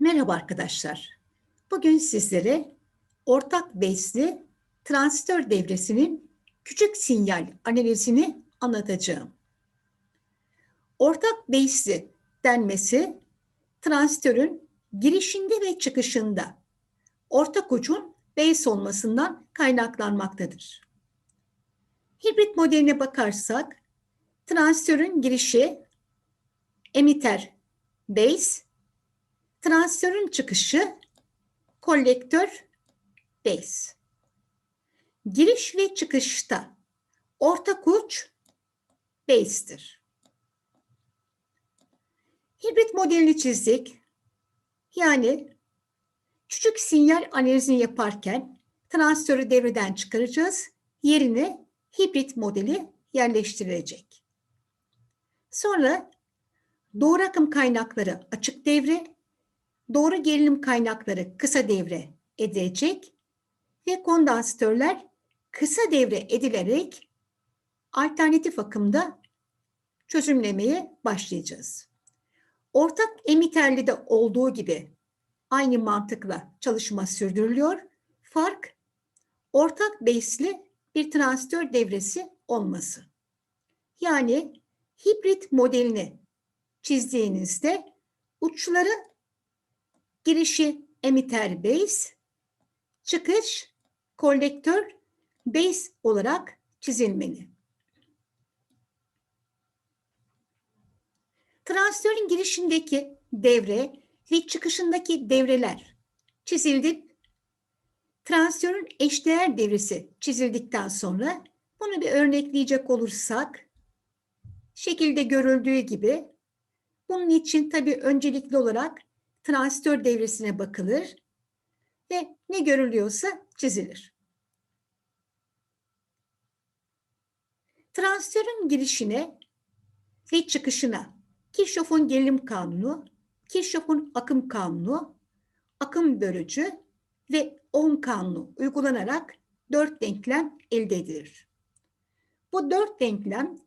Merhaba arkadaşlar. Bugün sizlere ortak bezli transistör devresinin küçük sinyal analizini anlatacağım. Ortak bezli denmesi transistörün girişinde ve çıkışında ortak ucun base olmasından kaynaklanmaktadır. Hibrit modeline bakarsak transistörün girişi emitter base Transistörün çıkışı kolektör base. Giriş ve çıkışta ortak uç base'tir. Hibrit modelini çizdik. Yani küçük sinyal analizini yaparken transistörü devreden çıkaracağız. Yerine hibrit modeli yerleştirilecek. Sonra doğru akım kaynakları açık devre, doğru gerilim kaynakları kısa devre edilecek ve kondansatörler kısa devre edilerek alternatif akımda çözümlemeye başlayacağız. Ortak emiterli de olduğu gibi aynı mantıkla çalışma sürdürülüyor. Fark ortak base'li bir transistör devresi olması. Yani hibrit modelini çizdiğinizde uçları Girişi emitter base, çıkış kolektör base olarak çizilmeli. Transistörün girişindeki devre ve çıkışındaki devreler çizildi. Transistörün eşdeğer devresi çizildikten sonra bunu bir örnekleyecek olursak şekilde görüldüğü gibi bunun için tabii öncelikli olarak transistör devresine bakılır ve ne görülüyorsa çizilir. Transistörün girişine ve çıkışına Kirchhoff'un gerilim kanunu, Kirchhoff'un akım kanunu, akım bölücü ve Ohm kanunu uygulanarak dört denklem elde edilir. Bu dört denklem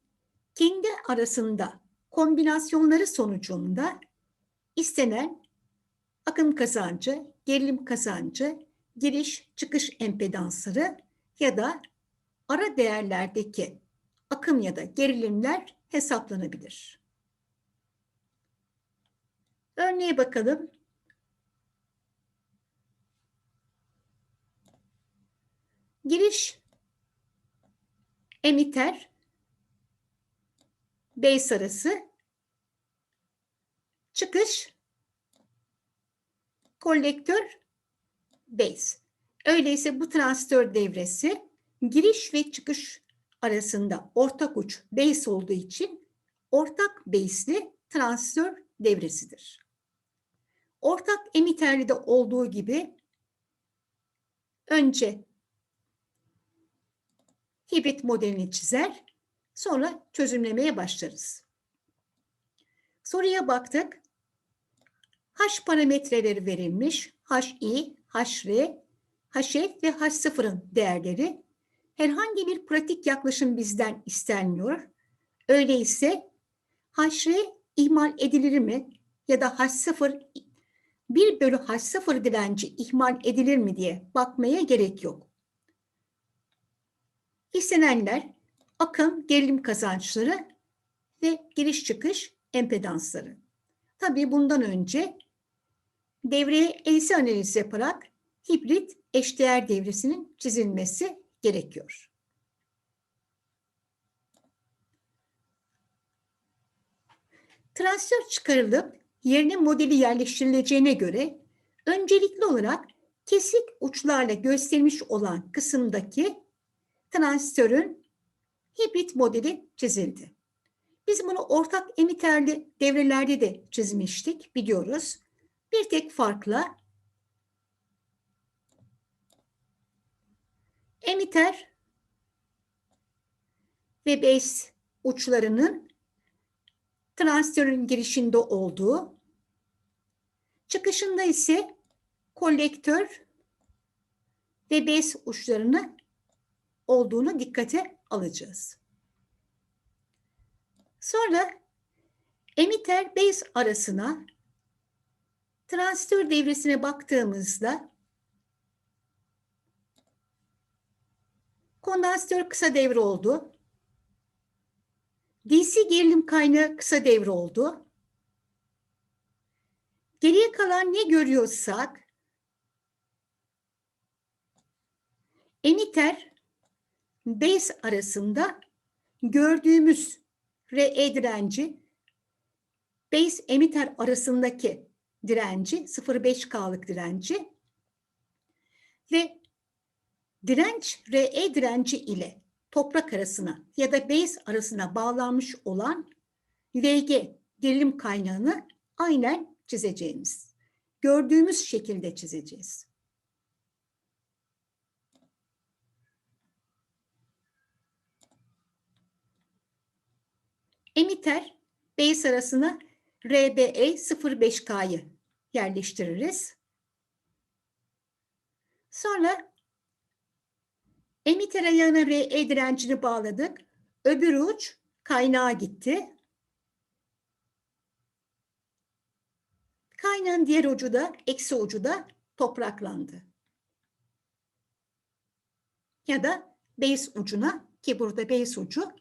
kendi arasında kombinasyonları sonucunda istenen akım kazancı, gerilim kazancı, giriş çıkış empedansları ya da ara değerlerdeki akım ya da gerilimler hesaplanabilir. Örneğe bakalım. Giriş emiter base arası çıkış kolektör base. Öyleyse bu transistör devresi giriş ve çıkış arasında ortak uç base olduğu için ortak base'li transistör devresidir. Ortak emiterli de olduğu gibi önce hibrit modelini çizer, sonra çözümlemeye başlarız. Soruya baktık. H parametreleri verilmiş. HI, HR, HF ve H0'ın değerleri. Herhangi bir pratik yaklaşım bizden istenmiyor. Öyleyse HR ihmal edilir mi? Ya da H0 1 bölü H0 direnci ihmal edilir mi diye bakmaya gerek yok. İstenenler akım, gerilim kazançları ve giriş çıkış empedansları. Tabii bundan önce devreye AC analizi yaparak hibrit eşdeğer devresinin çizilmesi gerekiyor. Transistör çıkarılıp yerine modeli yerleştirileceğine göre öncelikli olarak kesik uçlarla göstermiş olan kısımdaki transistörün hibrit modeli çizildi. Biz bunu ortak emiterli devrelerde de çizmiştik biliyoruz. Bir tek farkla emiter ve base uçlarının transistörün girişinde olduğu, çıkışında ise kolektör ve base uçlarını olduğunu dikkate alacağız. Sonra emitter base arasına Transistör devresine baktığımızda kondansatör kısa devre oldu. DC gerilim kaynağı kısa devre oldu. Geriye kalan ne görüyorsak emiter base arasında gördüğümüz RE direnci base emiter arasındaki direnci 0.5K'lık direnci ve direnç RE direnci ile toprak arasına ya da base arasına bağlanmış olan VG gerilim kaynağını aynen çizeceğimiz. Gördüğümüz şekilde çizeceğiz. Emiter base arasına RBE 05K'yı yerleştiririz. Sonra emiter ayağına RE direncini bağladık. Öbür uç kaynağa gitti. Kaynağın diğer ucu da, eksi ucu da topraklandı. Ya da base ucuna ki burada base ucu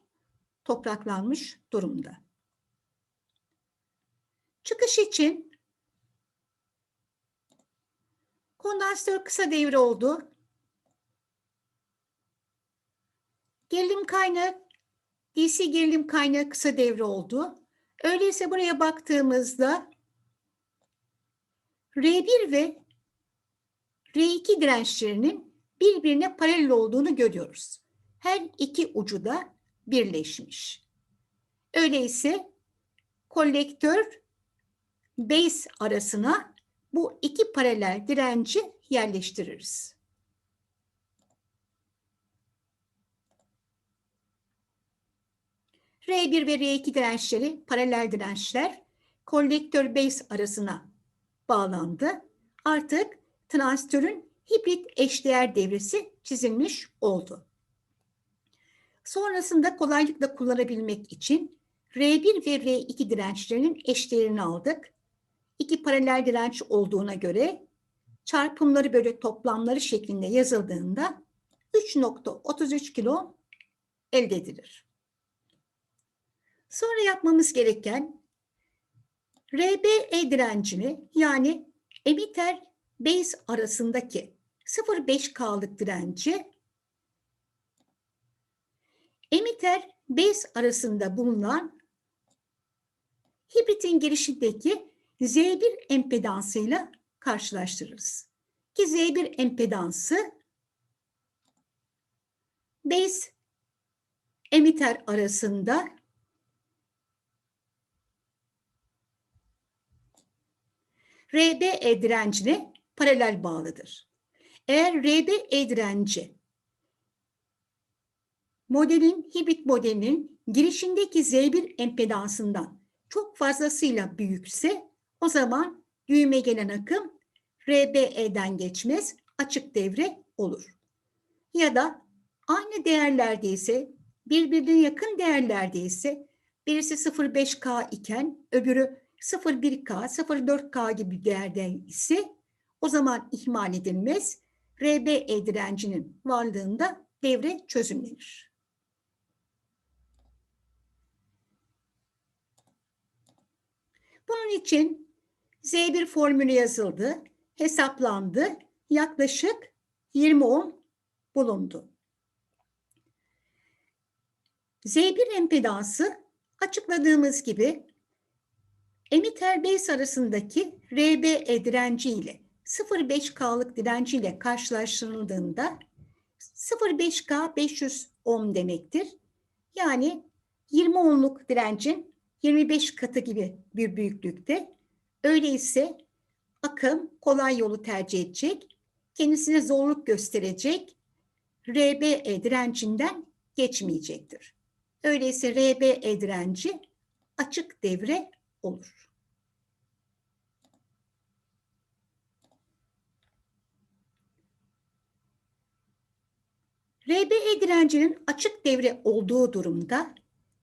topraklanmış durumda. Çıkış için kondansatör kısa devre oldu. Gerilim kaynağı, DC gerilim kaynağı kısa devre oldu. Öyleyse buraya baktığımızda R1 ve R2 dirençlerinin birbirine paralel olduğunu görüyoruz. Her iki ucu da birleşmiş. Öyleyse kolektör base arasına bu iki paralel direnci yerleştiririz. R1 ve R2 dirençleri paralel dirençler kolektör base arasına bağlandı. Artık transistörün hibrit eşdeğer devresi çizilmiş oldu. Sonrasında kolaylıkla kullanabilmek için R1 ve R2 dirençlerinin eşdeğerini aldık. İki paralel direnç olduğuna göre çarpımları böyle toplamları şeklinde yazıldığında 3.33 kilo elde edilir. Sonra yapmamız gereken RBE direncini yani emiter base arasındaki 0.5K'lık direnci emiter base arasında bulunan hibritin girişindeki Z1 empedansıyla karşılaştırırız. Ki Z1 empedansı base emiter arasında RBE direncine paralel bağlıdır. Eğer RBE direnci modelin, hibrit modelinin girişindeki Z1 empedansından çok fazlasıyla büyükse o zaman düğüme gelen akım RBE'den geçmez, açık devre olur. Ya da aynı değerlerde ise birbirine yakın değerlerde ise birisi 0.5K iken öbürü 0.1K, 0.4K gibi değerde ise o zaman ihmal edilmez. RBE direncinin varlığında devre çözümlenir. Bunun için Z1 formülü yazıldı, hesaplandı. Yaklaşık 20 ohm bulundu. Z1 empedansı açıkladığımız gibi emiter base arasındaki RBE direnci ile 0.5K'lık direnci ile karşılaştırıldığında 0.5K 500 ohm demektir. Yani 20 ohmluk direncin 25 katı gibi bir büyüklükte. Öyleyse akım kolay yolu tercih edecek, kendisine zorluk gösterecek, RBE direncinden geçmeyecektir. Öyleyse RBE direnci açık devre olur. RBE direncinin açık devre olduğu durumda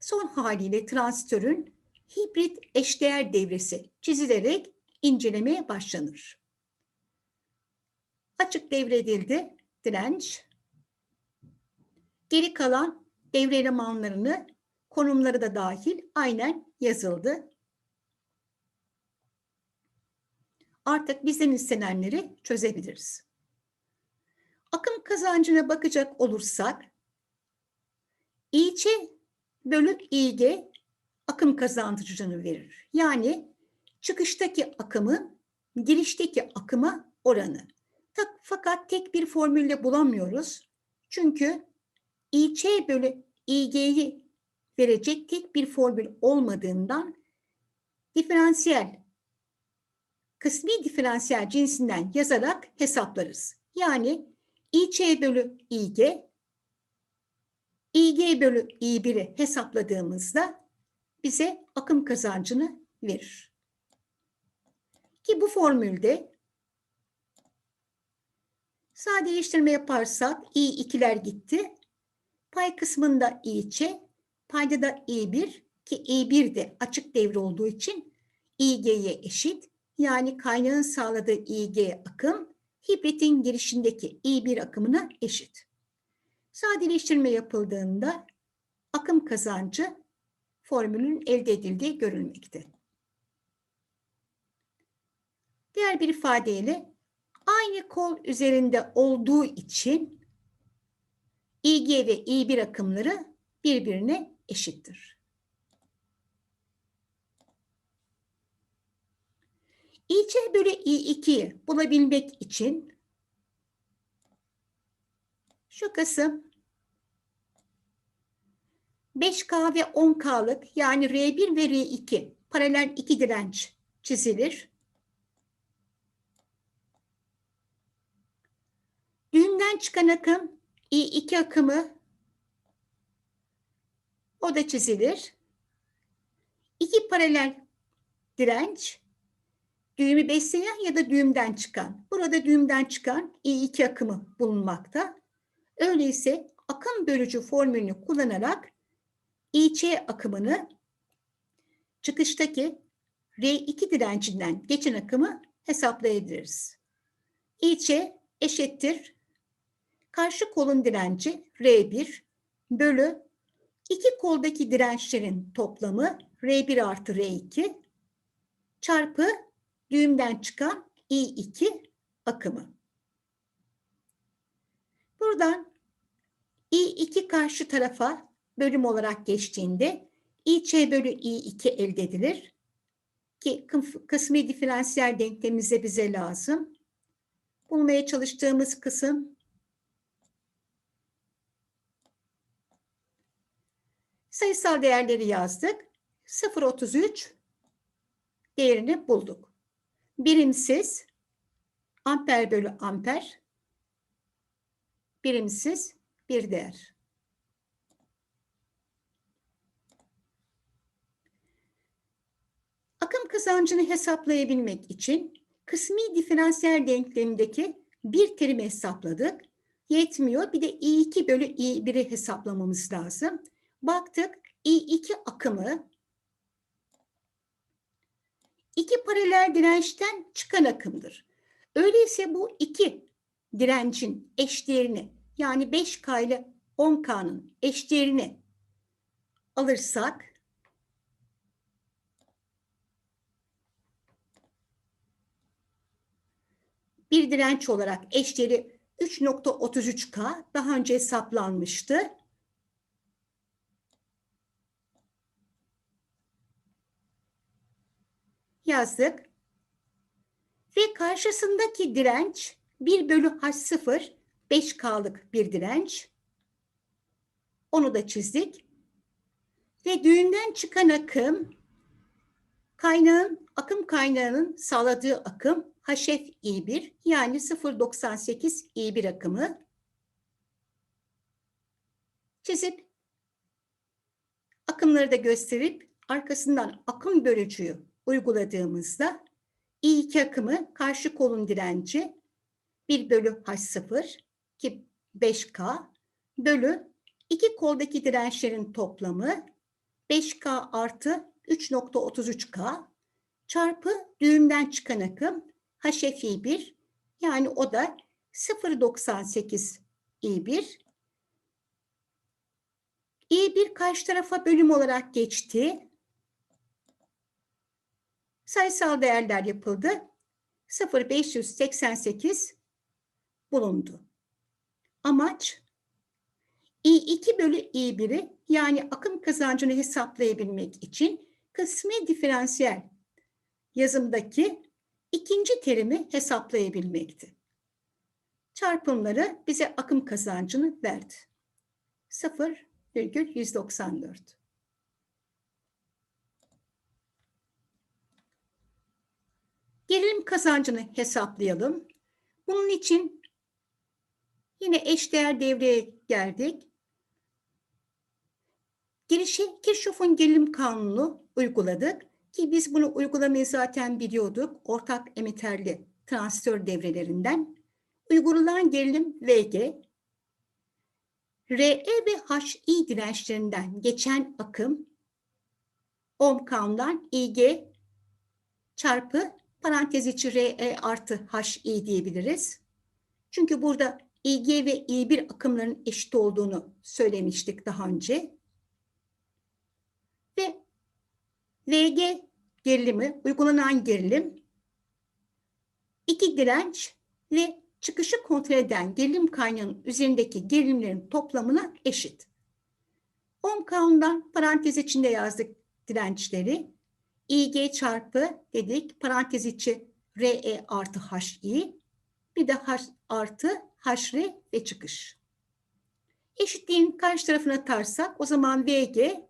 son haliyle transistörün hibrit eşdeğer devresi çizilerek incelemeye başlanır. Açık devredildi direnç. Geri kalan devre elemanlarını konumları da dahil aynen yazıldı. Artık bizden istenenleri çözebiliriz. Akım kazancına bakacak olursak İC bölü İG akım kazandırıcını verir. Yani çıkıştaki akımın girişteki akıma oranı. Fakat tek bir formülle bulamıyoruz. Çünkü İC bölü İG'yi verecek tek bir formül olmadığından diferansiyel, kısmi diferansiyel cinsinden yazarak hesaplarız. Yani İC bölü İG, İG bölü İ1'i hesapladığımızda bize akım kazancını verir. Ki bu formülde sadeleştirme yaparsak i2'ler gitti. Pay kısmında i2, payda da i1 ki i1 de açık devre olduğu için ig'ye eşit. Yani kaynağın sağladığı ig akım hibritin girişindeki i1 akımına eşit. Sadeleştirme yapıldığında akım kazancı formülün elde edildiği görülmekte. Diğer bir ifadeyle aynı kol üzerinde olduğu için IG ve I1 akımları birbirine eşittir. İC bölü I2'yi bulabilmek için şu kısım 5K ve 10K'lık yani R1 ve R2 paralel iki direnç çizilir. Düğümden çıkan akım I2 akımı o da çizilir. İki paralel direnç düğümü besleyen ya da düğümden çıkan. Burada düğümden çıkan I2 akımı bulunmakta. Öyleyse akım bölücü formülünü kullanarak IC akımını çıkıştaki R2 direncinden geçen akımı hesaplayabiliriz. IC eşittir karşı kolun direnci R1 bölü iki koldaki dirençlerin toplamı R1 artı R2 çarpı düğümden çıkan I2 akımı. Buradan I2 karşı tarafa bölüm olarak geçtiğinde İC bölü İ2 elde edilir. Ki kısmi diferansiyel denklemimize bize lazım. Bulmaya çalıştığımız kısım sayısal değerleri yazdık. 0.33 değerini bulduk. Birimsiz amper bölü amper birimsiz bir değer. Akım kazancını hesaplayabilmek için kısmi diferansiyel denklemindeki bir terimi hesapladık. Yetmiyor. Bir de I2 bölü I1'i hesaplamamız lazım. Baktık I2 akımı iki paralel dirençten çıkan akımdır. Öyleyse bu iki direncin eşdeğerini yani 5K ile 10K'nın eşdeğerini alırsak bir direnç olarak eşdeğeri 3.33K daha önce hesaplanmıştı. Yazdık. Ve karşısındaki direnç 1 bölü H0 5K'lık bir direnç. Onu da çizdik. Ve düğünden çıkan akım kaynağın, akım kaynağının sağladığı akım HF I1 yani 0.98 I1 akımı. Çizip akımları da gösterip arkasından akım bölücüyü uyguladığımızda I2 akımı karşı kolun direnci 1 bölü H0 ki 5K bölü iki koldaki dirençlerin toplamı 5K artı 3.33K çarpı düğümden çıkan akım HFI1 yani o da 0.98 I1. I1 karşı tarafa bölüm olarak geçti. Sayısal değerler yapıldı. 0.588 bulundu. Amaç I2 bölü I1'i yani akım kazancını hesaplayabilmek için kısmi diferansiyel yazımdaki ikinci terimi hesaplayabilmekti. Çarpımları bize akım kazancını verdi. 0,194. Gerilim kazancını hesaplayalım. Bunun için yine eşdeğer devreye geldik. Girişe Kirchhoff'un gerilim kanunu uyguladık ki biz bunu uygulamayı zaten biliyorduk ortak emiterli transistör devrelerinden. Uygulanan gerilim VG, RE ve HI dirençlerinden geçen akım ohm kanundan IG çarpı parantez içi RE artı HI diyebiliriz. Çünkü burada IG ve I1 akımlarının eşit olduğunu söylemiştik daha önce. Ve VG gerilimi, uygulanan gerilim iki direnç ve çıkışı kontrol eden gerilim kaynağının üzerindeki gerilimlerin toplamına eşit. Ohm kanundan parantez içinde yazdık dirençleri. IG çarpı dedik parantez içi RE artı HI bir de H artı HR ve çıkış. Eşitliğin karşı tarafına atarsak o zaman VG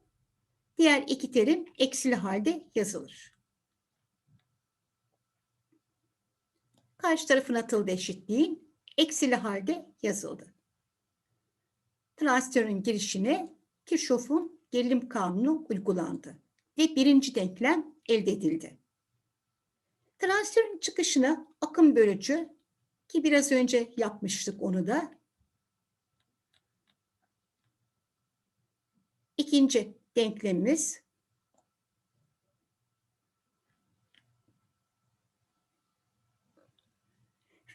diğer iki terim eksili halde yazılır. Karşı tarafına atıldı eşitliğin eksili halde yazıldı. Transistörün girişine Kirchhoff'un gerilim kanunu uygulandı ve birinci denklem elde edildi. Transistörün çıkışına akım bölücü ki biraz önce yapmıştık onu da. İkinci denklemimiz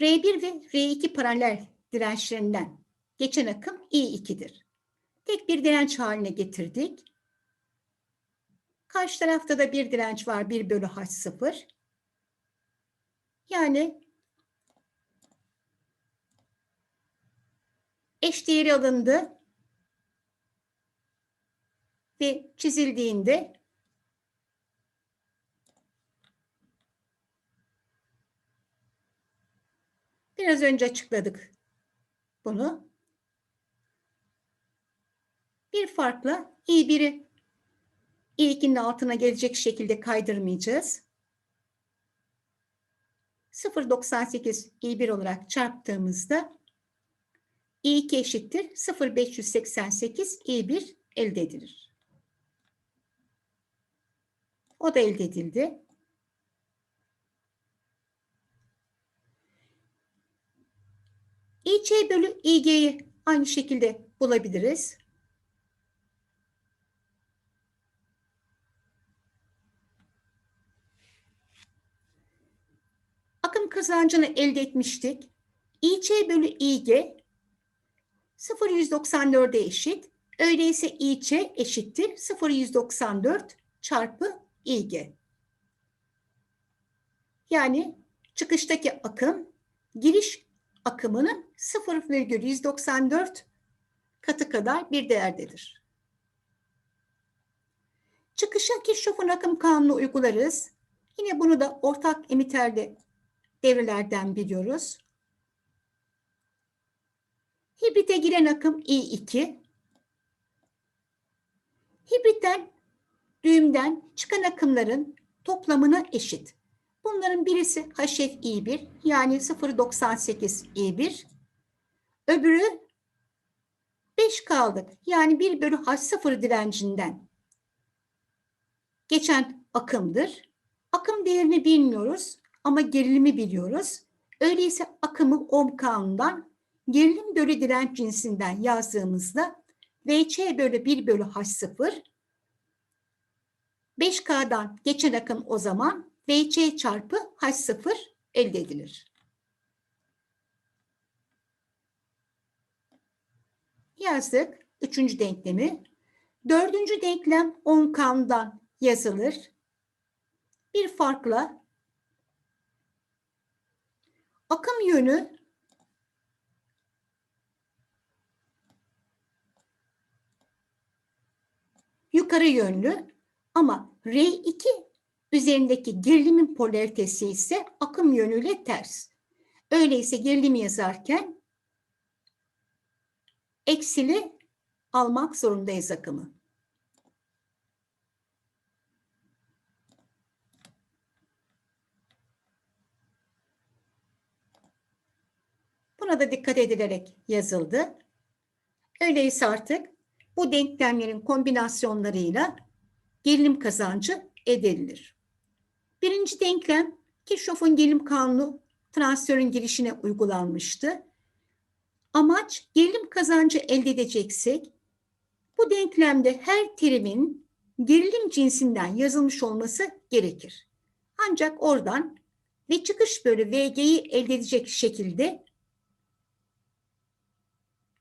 R1 ve R2 paralel dirençlerinden geçen akım I2'dir. Tek bir direnç haline getirdik. Karşı tarafta da bir direnç var 1 bölü H0. Yani eş değeri alındı ve çizildiğinde biraz önce açıkladık bunu. Bir farkla i1'i i2'nin altına gelecek şekilde kaydırmayacağız. 0.98 i1 olarak çarptığımızda i2 eşittir 0.588 i1 elde edilir. O da elde edildi. İC bölü İG'yi aynı şekilde bulabiliriz. Akım kazancını elde etmiştik. İC bölü İG 0,194'e eşit. Öyleyse İC eşittir 0,194 çarpı İG. Yani çıkıştaki akım giriş akımının 0,194 katı kadar bir değerdedir. Çıkışa Kirchhoff'un akım kanunu uygularız. Yine bunu da ortak emiterde devrelerden biliyoruz. Hibrite giren akım I2. Hibritten düğümden çıkan akımların toplamına eşit. Bunların birisi HFI1 yani 0.98 I1. Öbürü 5 kaldık. Yani 1 bölü H0 direncinden geçen akımdır. Akım değerini bilmiyoruz ama gerilimi biliyoruz. Öyleyse akımı ohm kanundan gerilim bölü direnç cinsinden yazdığımızda VC bölü 1 bölü H0 5K'dan geçen akım o zaman VC çarpı H0 elde edilir. Yazdık. Üçüncü denklemi. Dördüncü denklem 10 kandan yazılır. Bir farkla akım yönü yukarı yönlü ama R2 üzerindeki gerilimin polaritesi ise akım yönüyle ters. Öyleyse gerilimi yazarken eksili almak zorundayız akımı. Buna da dikkat edilerek yazıldı. Öyleyse artık bu denklemlerin kombinasyonlarıyla gerilim kazancı elde edilir. Birinci denklem Kirchhoff'un gerilim kanunu transistörün girişine uygulanmıştı. Amaç gerilim kazancı elde edeceksek bu denklemde her terimin gerilim cinsinden yazılmış olması gerekir. Ancak oradan ve çıkış bölü VG'yi elde edecek şekilde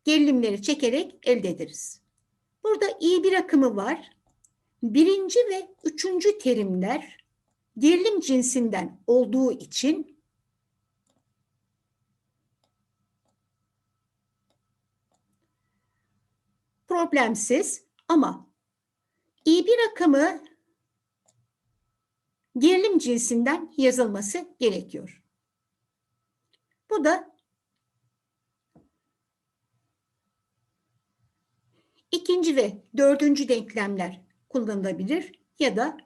gerilimleri çekerek elde ederiz. Burada iyi bir akımı var. Birinci ve üçüncü terimler gerilim cinsinden olduğu için problemsiz ama iyi bir akımı gerilim cinsinden yazılması gerekiyor. Bu da ikinci ve dördüncü denklemler kullanılabilir ya da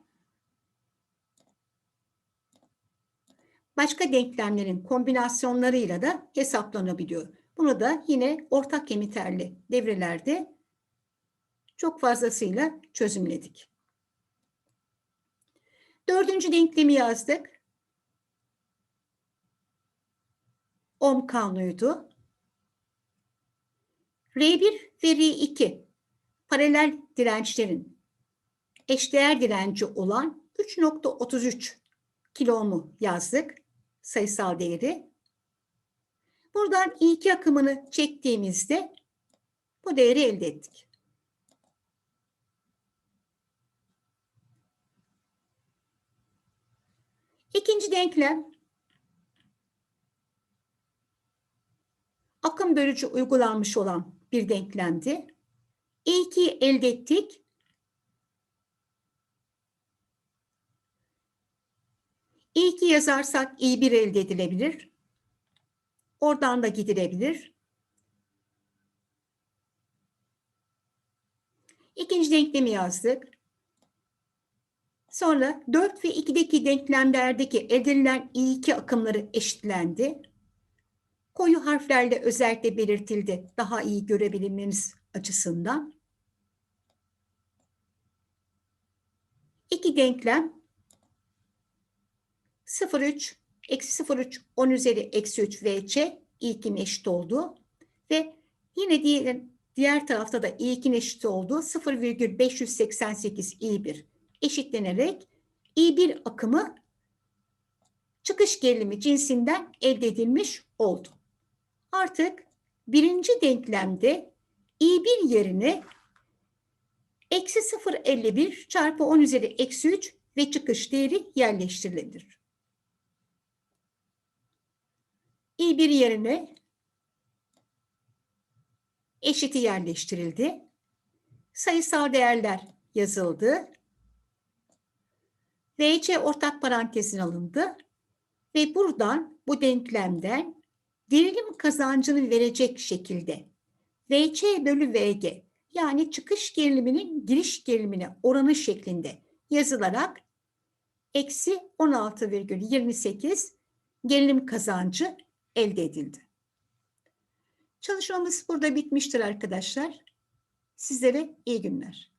başka denklemlerin kombinasyonlarıyla da hesaplanabiliyor. Bunu da yine ortak emiterli devrelerde çok fazlasıyla çözümledik. Dördüncü denklemi yazdık. Ohm kanunuydu. R1 ve R2 paralel dirençlerin eşdeğer direnci olan 3.33 kilo ohm'u yazdık. Sayısal değeri. Buradan I2 akımını çektiğimizde bu değeri elde ettik. İkinci denklem akım bölücü uygulanmış olan bir denklemdi. İlki elde ettik. İlki yazarsak i1 elde edilebilir. Oradan da gidilebilir. İkinci denklemi yazdık. Sonra 4 ve 2'deki denklemlerdeki elde edilen i2 akımları eşitlendi. Koyu harflerle özellikle belirtildi daha iyi görebilmemiz açısından. İki denklem 0,3 eksi 0,3 10 üzeri eksi 3 VC i2'nin eşit oldu. Ve yine diğer, diğer tarafta da i2'nin eşit olduğu 0,588 i1 eşitlenerek i1 akımı çıkış gerilimi cinsinden elde edilmiş oldu. Artık birinci denklemde i1 yerine eksi 0,51 çarpı 10 üzeri eksi 3 ve çıkış değeri yerleştirilebilir. İ1 yerine eşiti yerleştirildi. Sayısal değerler yazıldı. VC ortak parantezin alındı ve buradan bu denklemden gerilim kazancını verecek şekilde VC bölü VG yani çıkış geriliminin giriş gerilimine oranı şeklinde yazılarak eksi 16,28 gerilim kazancı elde edildi. Çalışmamız burada bitmiştir arkadaşlar. Sizlere iyi günler.